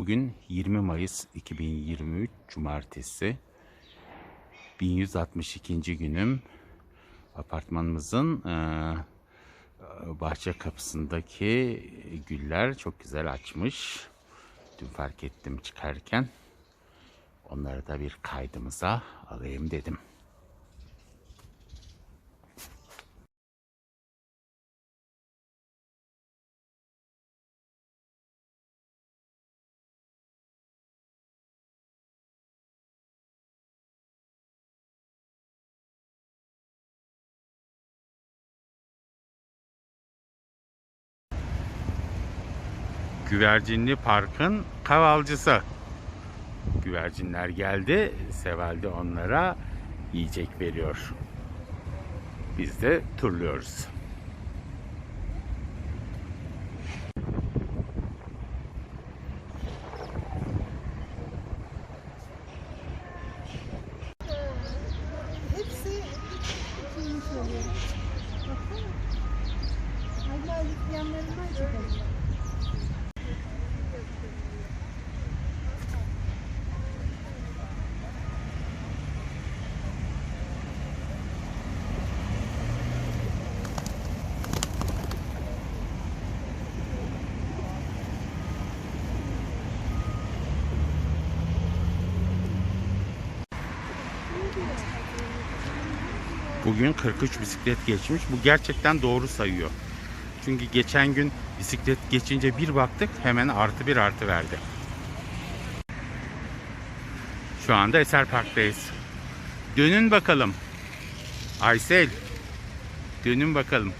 Bugün 20 Mayıs 2023 Cumartesi. 1162. günüm. Apartmanımızın e, bahçe kapısındaki güller çok güzel açmış. Dün fark ettim çıkarken. Onları da bir kaydımıza alayım dedim. Güvercinli Park'ın kavalcısı. Güvercinler geldi. Seval de onlara yiyecek veriyor. Biz de turluyoruz. Hepsi ikinci oluyor. Baksana. Hala yanlarından çıkıyor. Bugün 43 bisiklet geçmiş. Bu gerçekten doğru sayıyor. Çünkü geçen gün bisiklet geçince bir baktık hemen artı bir artı verdi. Şu anda Eser Park'tayız. Dönün bakalım. Aysel. Dönün bakalım.